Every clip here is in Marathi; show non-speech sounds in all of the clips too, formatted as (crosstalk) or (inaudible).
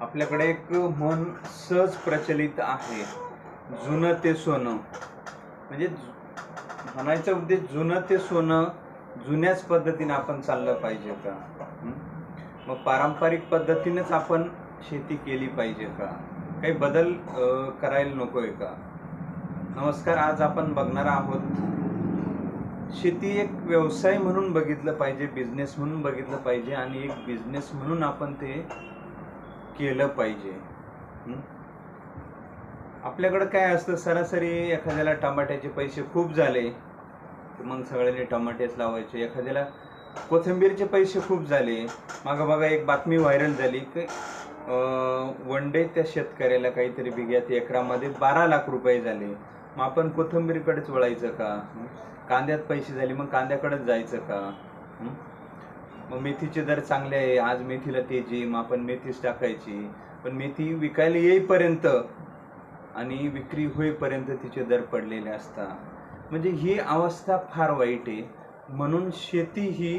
आपल्याकडे एक म्हण सहज प्रचलित आहे. जुनं ते सोनं. म्हणजे म्हणायचा उद्देश जुनं ते सोनं जुन्याच पद्धतीने आपण चाललं पाहिजे का? मग पारंपरिक पद्धतीनेच आपण शेती केली पाहिजे का? काही बदल करायला नको आहे का? नमस्कार आज आपण बघणार आहोत. शेती एक व्यवसाय म्हणून बघितलं पाहिजे बिझनेस म्हणून बघितलं पाहिजे आणि एक बिझनेस म्हणून आपण ते केलं पाहिजे. आपल्याकडं काय असतं सरासरी एखाद्याला टमाट्याचे पैसे खूप झाले मग सगळ्यांनी टमाटेच लावायचे. एखाद्याला कोथिंबीरचे पैसे खूप झाले मागं बघा एक बातमी व्हायरल झाली की वन डे त्या शेतकऱ्याला काहीतरी बिग्यात एकरामध्ये बारा लाख रुपये झाले. मग आपण कोथिंबीरकडेच वळायचं का? कांद्यात पैसे झाले मग कांद्याकडेच जायचं का? मग मेथीचे दर चांगले आहे. आज मेथीला तेजी मग आपण मेथीच टाकायची. पण मेथी विकायला येईपर्यंत आणि विक्री होईपर्यंत तिचे दर पडलेले असतात. म्हणजे ही अवस्था फार वाईट आहे. म्हणून शेती ही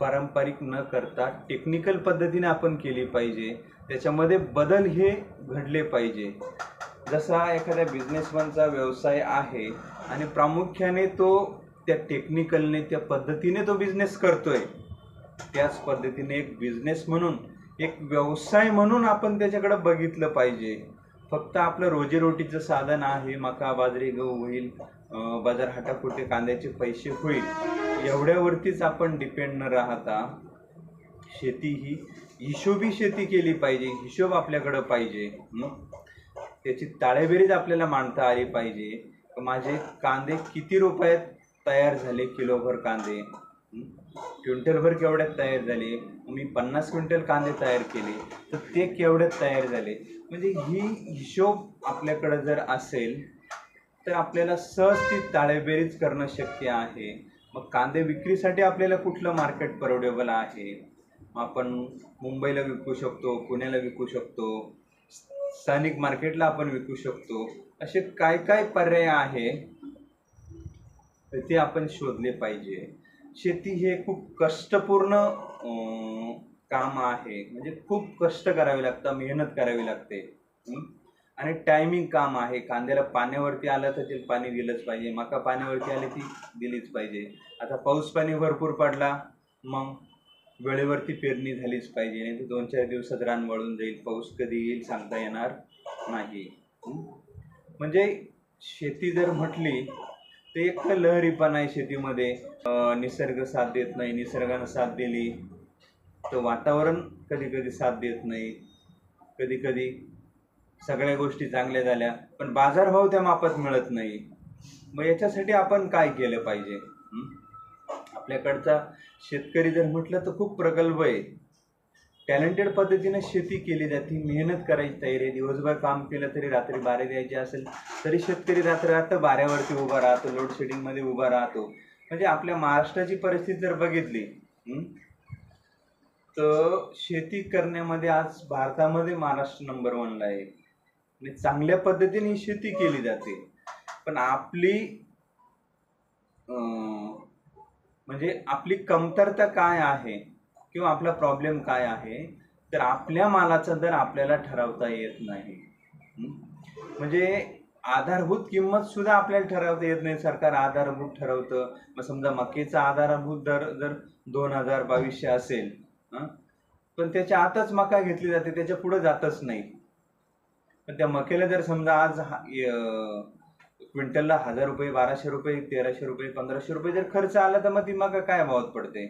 पारंपरिक न करता टेक्निकल पद्धतीने आपण केली पाहिजे. त्याच्यामध्ये बदल हे घडले पाहिजे. जसा एखाद्या बिझनेसमॅनचा व्यवसाय आहे आणि प्रामुख्याने तो त्या टेक्निकलने त्या पद्धतीने तो बिझनेस करतोय. त्याच पद्धतीने एक बिझनेस म्हणून एक व्यवसाय म्हणून आपण त्याच्याकडे बघितलं पाहिजे. फक्त आपलं रोजीरोटीचं साधन आहे मका बाजरी गहू होईल बाजार हाटापुटे कांद्याचे पैसे होईल एवढ्यावरतीच आपण डिपेंड न राहता शेती ही हिशोबी शेती केली पाहिजे हिशोब आपल्याकडं पाहिजे. त्याची ताळेबेरीज आपल्याला मांडता आली पाहिजे. माझे कांदे किती रुपयात तयार झाले किलोभर कांदे? क्विंटलभर केवढ्यात तयार झाले? मी पन्नास क्विंटल कांदे तयार केले तर ते केवढ्यात तयार झाले? म्हणजे ही हिशोब आपल्याकडं जर असेल तर आपल्याला सहज ती ताळेबेरीज करणं शक्य आहे. मग कांदे विक्रीसाठी आपल्याला कुठलं मार्केट परवडेबल आहे? मग आपण मुंबईला विकू शकतो पुण्याला विकू शकतो स्थानिक मार्केटला आपण विकू शकतो. असे काय काय पर्याय आहे? तर ते आपण शोधले पाहिजे. शेती हे खूप कष्टपूर्ण काम आहे. म्हणजे खूप कष्ट करावे लागतं मेहनत करावी लागते. आणि टायमिंग काम आहे. कांद्याला पाण्यावरती आलं तर ते पाणी दिलंच पाहिजे. मका पाण्यावरती आली ती दिलीच पाहिजे. आता पाऊस पाणी भरपूर पडला मग वेळेवरती पेरणी झालीच पाहिजे. नाही तर दोन चार दिवसात रान वळून जाईल. पाऊस कधी येईल सांगता येणार नाही. म्हणजे शेती जर म्हटली ते एक तर लहरीपणा आहे शेतीमध्ये. निसर्ग साथ देत नाही निसर्गानं साथ दिली. तर वातावरण कधी कधी साथ देत नाही. कधी कधी सगळ्या गोष्टी चांगल्या झाल्या पण बाजारभाव त्या मापात मिळत नाही. मग याच्यासाठी आपण काय केलं पाहिजे? आपल्याकडचा शेतकरी जर म्हटलं तर खूप प्रगल्भ आहे. टॅलेंटेड पद्धतीने शेती केली जाते मेहनत करायची तयारी आहे दिवसभर काम केलं तरी रात्री बारे द्यायचे असेल तरी शेतकरी रात्र रात्र बाऱ्यावरती उभा राहतो लोड शेडिंगमध्ये उभा राहतो. म्हणजे आपल्या महाराष्ट्राची परिस्थिती जर बघितली तर शेती करण्यामध्ये आज भारतामध्ये महाराष्ट्र नंबर वनला आहे. आणि चांगल्या पद्धतीने ही शेती केली जाते. पण आपली म्हणजे आपली कमतरता काय आहे? किंवा आपला प्रॉब्लेम काय आहे तर आपल्या मालाचा दर आपल्याला ठरवता येत नाही. म्हणजे आधारभूत किंमत सुद्धा आपल्याला ठरवता येत नाही. सरकार आधारभूत ठरवतं. मग समजा मकेचा आधारभूत दर जर दोन हजार बावीसशे असेल पण त्याच्या आतच मका घेतली जाते त्याच्या पुढे जातच नाही. पण त्या मकेला जर समजा आज क्विंटलला हजार रुपये बाराशे रुपये तेराशे रुपये पंधराशे रुपये जर खर्च आला तर मग ती मका काय भावात पडते?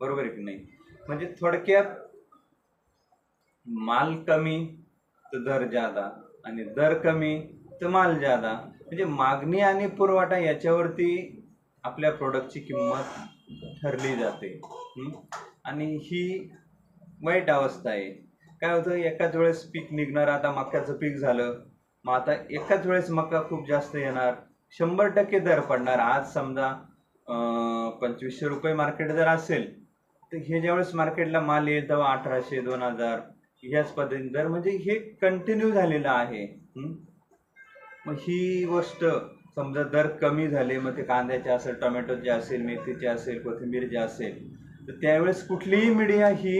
बरोबर आहे की नाही? म्हणजे थोडक्यात माल कमी तर दर जादा आणि दर कमी तर माल जादा म्हणजे मागणी आणि पुरवठा याच्यावरती आपल्या प्रोडक्टची किंमत ठरली जाते. आणि ही वाईट अवस्था आहे. काय होतं? एकाच वेळेस पीक निघणार आता मक्याचं पीक झालं. मग आता एकाच वेळेस मका खूप जास्त येणार. शंभर टक्के दर पडणार. आज समजा पंचवीसशे रुपये मार्केट जर असेल तर हे ज्यावेळेस मार्केटला माल येईल तेव्हा अठराशे दोन हजार ह्याच पद्धतीने दर. म्हणजे हे कंटिन्यू झालेलं आहे. मग ही गोष्ट समजा दर कमी झाले मग ते कांद्याचे असेल टोमॅटोचे असेल मेथीचे असेल कोथिंबीरचे असेल तर त्यावेळेस कुठलीही मीडिया ही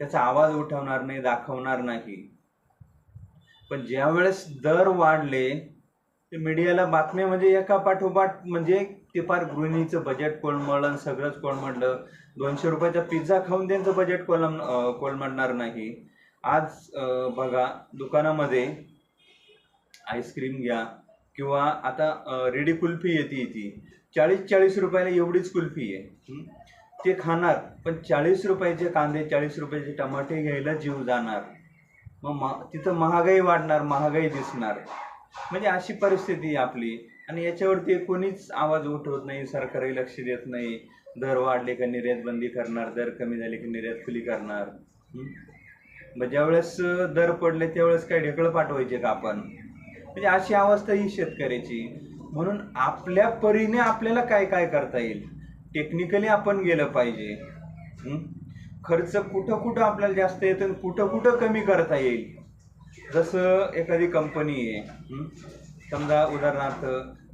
त्याचा आवाज उठवणार नाही दाखवणार नाही. पण ज्यावेळेस दर वाढले ते मीडियाला बातम्या म्हणजे एका पाठोपाठ म्हणजे ते फार गृहिणीचं बजेट कोलमडलं सगळंच कोलमडलं दोनशे रुपयाचा पिझ्झा खाऊन त्यांचं बजेट कोलम कोलमडणार नाही. आज बघा दुकानामध्ये आईस्क्रीम घ्या किंवा आता रेडी कुल्फी येते ती चाळीस चाळीस रुपयाला एवढीच कुल्फी आहे. ते खाणार पण चाळीस रुपयाचे कांदे चाळीस रुपयाचे टमाटे घ्यायला जीव जाणार. मग मा- तिथं महागाई वाढणार महागाई दिसणार. म्हणजे अशी परिस्थिती आहे आपली. आणि याच्यावरती कोणीच आवाज उठवत नाही सरकारही लक्ष देत नाही. दर वाढले का निर्यात बंदी करणार दर कमी झाले की निर्यात खुली करणार. मग ज्यावेळेस दर पडले त्यावेळेस काय ढेकळं पाठवायचे का आपण? म्हणजे अशी अवस्था ही शेतकऱ्याची. म्हणून आपल्या परीने आपल्याला काय काय करता येईल? टेक्निकली आपण गेलं पाहिजे. खर्च कुठं कुठं आपल्याला जास्त येतो कुठं कुठं कमी करता येईल? जसं एखादी कंपनी आहे समजा उदाहरणार्थ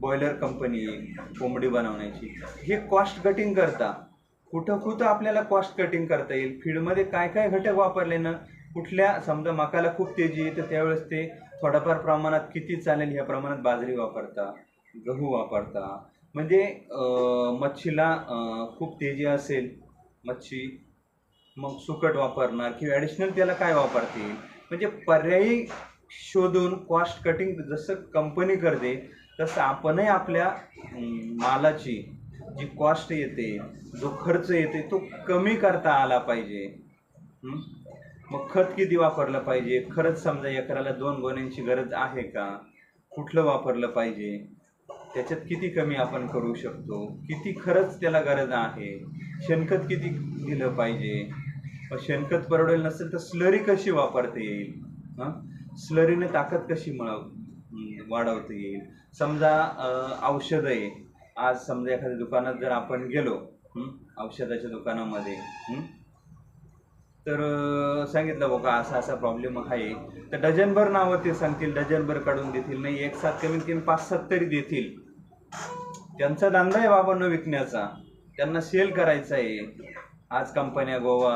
बॉयलर कंपनी आहे कोंबडी बनवण्याची. हे कॉस्ट कटिंग करता. कुठं कुठं आपल्याला कॉस्ट कटिंग करता येईल? फीडमध्ये काय काय घटक वापरले ना? कुठल्या समजा मकाला खूप तेजी आहे तर त्यावेळेस ते थोड्याफार प्रमाणात किती चालेल ह्या प्रमाणात बाजरी वापरता गहू वापरता. म्हणजे मच्छीला खूप तेजी असेल मच्छी मग सुकट वापरणार किंवा ॲडिशनल त्याला काय वापरतील म्हणजे पर्यायी शोधून कॉस्ट कटिंग जसं कंपनी करते तसं आपणही आपल्या मालाची जी कॉस्ट येते जो खर्च येते तो कमी करता आला पाहिजे. मग खत किती वापरलं पाहिजे? खरंच समजा एकराला दोन गोण्यांची गरज आहे का? कुठलं वापरलं पाहिजे? त्याच्यात किती कमी आपण करू शकतो? किती खरंच त्याला गरज आहे? शेणखत किती दिलं पाहिजे? शेणखत परवडेल नसेल तर स्लरी कशी वापरता येईल? हां? स्लरीने ताकद कशी मिळव वाढवता येईल? समजा औषध औषधं आहे आज समजा एखाद्या दुकानात जर आपण गेलो औषधाच्या दुकानामध्ये तर सांगितलं बघा असा असा प्रॉब्लेम आहे. तर डझनभर नावं ते सांगतील डझनभर काढून देतील. नाही एक सात कमीत कमी पाच सात तरी देतील. त्यांचा धंदा आहे बाबांना विकण्याचा. त्यांना सेल करायचा आहे. आज कंपन्या गोवा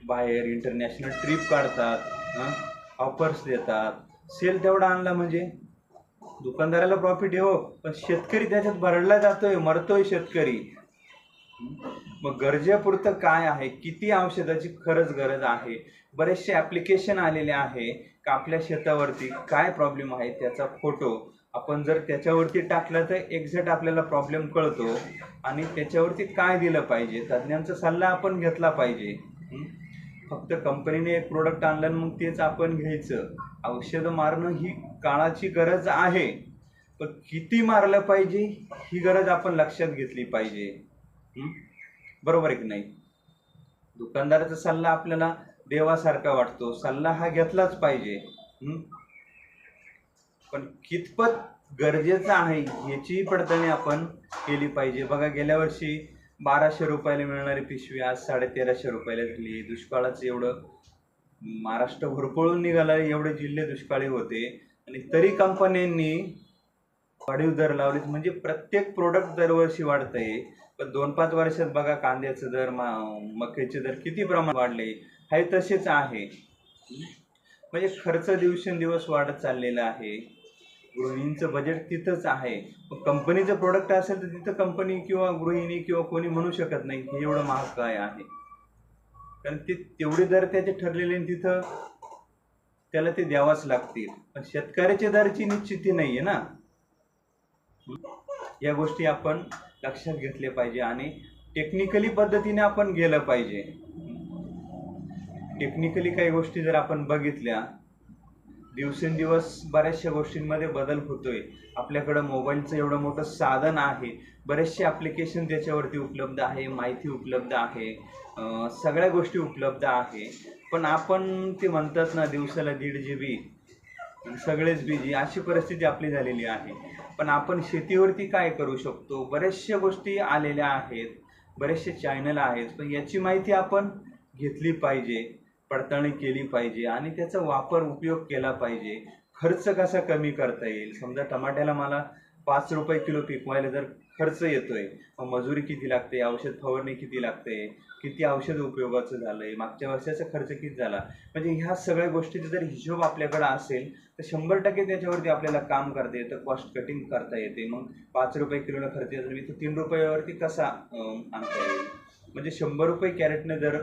बाहेर इंटरनॅशनल ट्रिप काढतात ऑफर्स देतात. सेल तेवढा आणला म्हणजे? दुकानदाराला प्रॉफिट आहे हो पण शेतकरी त्याच्यात भरडला जातोय मरतोय शेतकरी. मग गरजेपुरतं काय आहे? किती औषधाची खरंच गरज आहे? बरेचसे ॲप्लिकेशन आलेले आहे का आपल्या शेतावरती काय प्रॉब्लेम आहे त्याचा फोटो आपण जर त्याच्यावरती टाकला तर एक्झॅक्ट आपल्याला प्रॉब्लेम कळतो. आणि त्याच्यावरती काय दिलं पाहिजे? तज्ज्ञांचा सल्ला आपण घेतला पाहिजे. फक्त कंपनीने एक प्रोडक्ट आणलं मग तेच आपण घ्यायचं. औषधं मारणं ही काळाची गरज आहे. पण किती मारलं पाहिजे ही गरज आपण लक्षात घेतली पाहिजे. बरोबर आहे की नाही? दुकानदाराचा सल्ला आपल्याला देवासारखा वाटतो. सल्ला हा घेतलाच पाहिजे. पण कितपत गरजेचं आहे याची पडताळणी आपण केली पाहिजे. बघा गेल्या वर्षी बाराशे रुपयाला मिळणारी पिशवी आज साडे तेराशे रुपयाला झाली दुष्काळाचं एवढं महाराष्ट्र भरपळून निघाला एवढे जिल्हे दुष्काळी होते. आणि तरी कंपन्यांनी वाढीव दर लावलेत. म्हणजे प्रत्येक प्रोडक्ट दरवर्षी वाढतंय. पण दोन पाच वर्षात बघा कांद्याचे दर मक्याचे दर किती प्रमाण वाढले. हे तसेच आहे. म्हणजे खर्च दिवसेंदिवस वाढत चाललेला आहे. गृहिणींचं बजेट तिथंच आहे. कंपनीचं प्रोडक्ट असेल तर तिथं कंपनी किंवा गृहिणी किंवा कोणी म्हणू शकत नाही हे एवढं महाग काय आहे. कारण ते तेवढे दर त्याचे ठरलेले तिथं त्याला ते द्यावाच लागतील. पण शेतकऱ्याच्या दरची निश्चिती नाही आहे ना. या गोष्टी आपण लक्षात घेतल्या पाहिजे आणि टेक्निकली पद्धतीने आपण गेलं पाहिजे. टेक्निकली काही गोष्टी जर आपण बघितल्या दिवसेंदिवस बऱ्याचशा गोष्टींमध्ये बदल होतोय. आपल्याकडं मोबाईलचं एवढं मोठं साधन आहे. बरेचसे ॲप्लिकेशन त्याच्यावरती उपलब्ध आहे माहिती उपलब्ध आहे सगळ्या गोष्टी उपलब्ध आहे. पण आपण ते म्हणतात ना दिवसाला दीड जी बी सगळेच बिझी अशी परिस्थिती आपली झालेली आहे. पण आपण शेतीवरती काय करू शकतो? बऱ्याचशा गोष्टी आलेल्या आहेत बरेचसे चॅनल आहेत पण याची माहिती आपण घेतली पाहिजे. पडताळणी केली पाहिजे आणि त्याचा वापर उपयोग केला पाहिजे. खर्च कसा कमी करता येईल? समजा टमाट्याला मला पाच रुपये किलो पिकवायला जर खर्च येतोय मग मजुरी किती लागते? औषध फवारणी किती लागते? किती औषध उपयोगाचं झालंय? मागच्या वर्षाचा खर्च किती झाला? म्हणजे ह्या सगळ्या गोष्टीचा जर हिशोब आपल्याकडे असेल तर शंभर टक्के त्याच्यावरती आपल्याला काम करता येतं कॉस्ट कटिंग करता येते. मग पाच रुपये किलोला खर्च येतो. मी तर तीन रुपयावरती कसा आणता येईल? म्हणजे शंभर रुपये कॅरेटने जर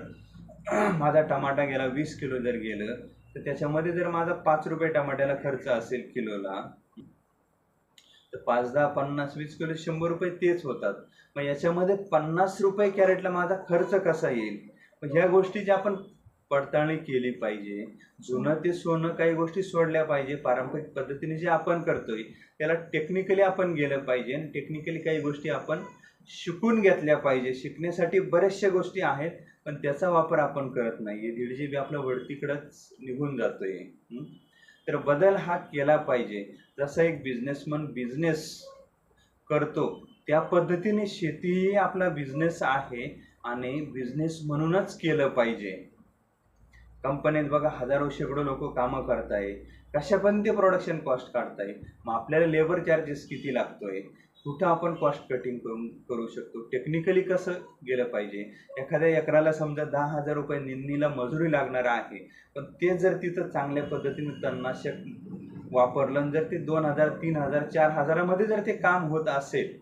(clears throat) माझा टमाटा गेला वीस किलो जर गेलं तर त्याच्यामध्ये जर माझा पाच रुपये टमाट्याला खर्च असेल किलोला तर पाच दहा पन्नास वीस किलो शंभर रुपये तेच होतात. मग याच्यामध्ये पन्नास रुपये कॅरेटला माझा खर्च कसा येईल? मग ह्या गोष्टीची आपण पडताळणी केली पाहिजे जुनं ते सोनं काही गोष्टी सोडल्या पाहिजे पारंपरिक पद्धतीने जे आपण करतोय त्याला टेक्निकली आपण गेलं पाहिजे आणि टेक्निकली काही गोष्टी आपण शिकून घेतल्या पाहिजे. शिकण्यासाठी बऱ्याचशा गोष्टी आहेत. पण त्याचा वापर आपण करत नाही दीड जी बी आपलं वरतीकडंच निघून जातोय. तर बदल हा केला पाहिजे. जसा एक बिझनेसमन बिझनेस करतो त्या पद्धतीने शेती ही आपला बिझनेस आहे आणि बिझनेस म्हणूनच केलं पाहिजे. कंपनीत बघा हजारो शेकडो लोक कामं करताय कशा पण ते प्रोडक्शन कॉस्ट काढताय मग आपल्याला लेबर चार्जेस किती लागतोय? कुठं आपण कॉस्ट कटिंग करून करू शकतो? टेक्निकली कसं गेलं पाहिजे? एखाद्या एकराला समजा दहा हजार रुपये निंदणीला मजुरी लागणार आहे पण ते जर तिथं चांगल्या पद्धतीने तणनाशक वापरलं जर ते दोन हजार तीन हजार चार हजारामध्ये जर ते काम होत असेल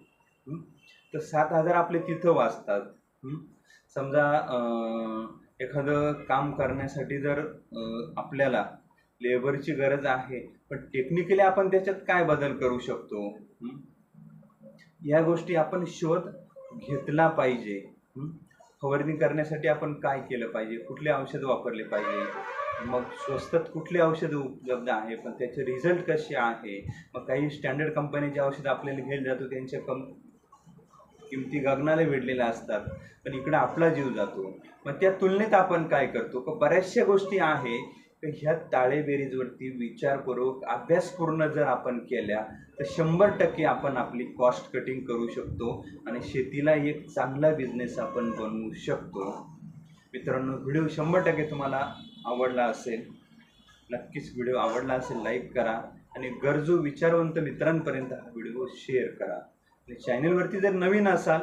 तर सात हजार आपले तिथं वाचतात समजा एखादं काम करण्यासाठी जर आपल्याला लेबरची गरज आहे पण टेक्निकली आपण त्याच्यात काय बदल करू शकतो या गोष्टी आपण शोध घेतला पाहिजे. फवारणी करण्यासाठी आपण काय केलं पाहिजे? कुठले औषध वापरले पाहिजे? मग स्वस्तात कुठले औषध उपलब्ध आहे पण त्याचे रिझल्ट कसे आहे? मग काही स्टँडर्ड कंपनीचे औषध आपल्याला घेऊन जातो त्यांच्या कम किमती गगनाला भिडलेल्या असतात. पण इकडं आपला जीव जातो. मग त्या तुलनेत आपण काय करतो? बऱ्याचशा गोष्टी आहे. ह्या ताळेबेरीजवरती विचारपूर्वक अभ्यासपूर्ण जर आपण केल्या तर शंभर टक्के आपण आपली कॉस्ट कटिंग करू शकतो आणि शेतीला एक चांगला बिझनेस आपण बनवू शकतो. मित्रांनो व्हिडिओ शंभर टक्के तुम्हाला आवडला असेल नक्कीच व्हिडिओ आवडला असेल लाईक करा आणि गरजू विचारवंत मित्रांपर्यंत हा व्हिडिओ शेअर करा. आणि चॅनलवरती जर नवीन असाल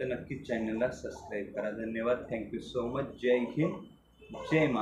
तर नक्कीच चॅनलला सबस्क्राईब करा. धन्यवाद. थँक्यू सो मच जय हिंद. जय मा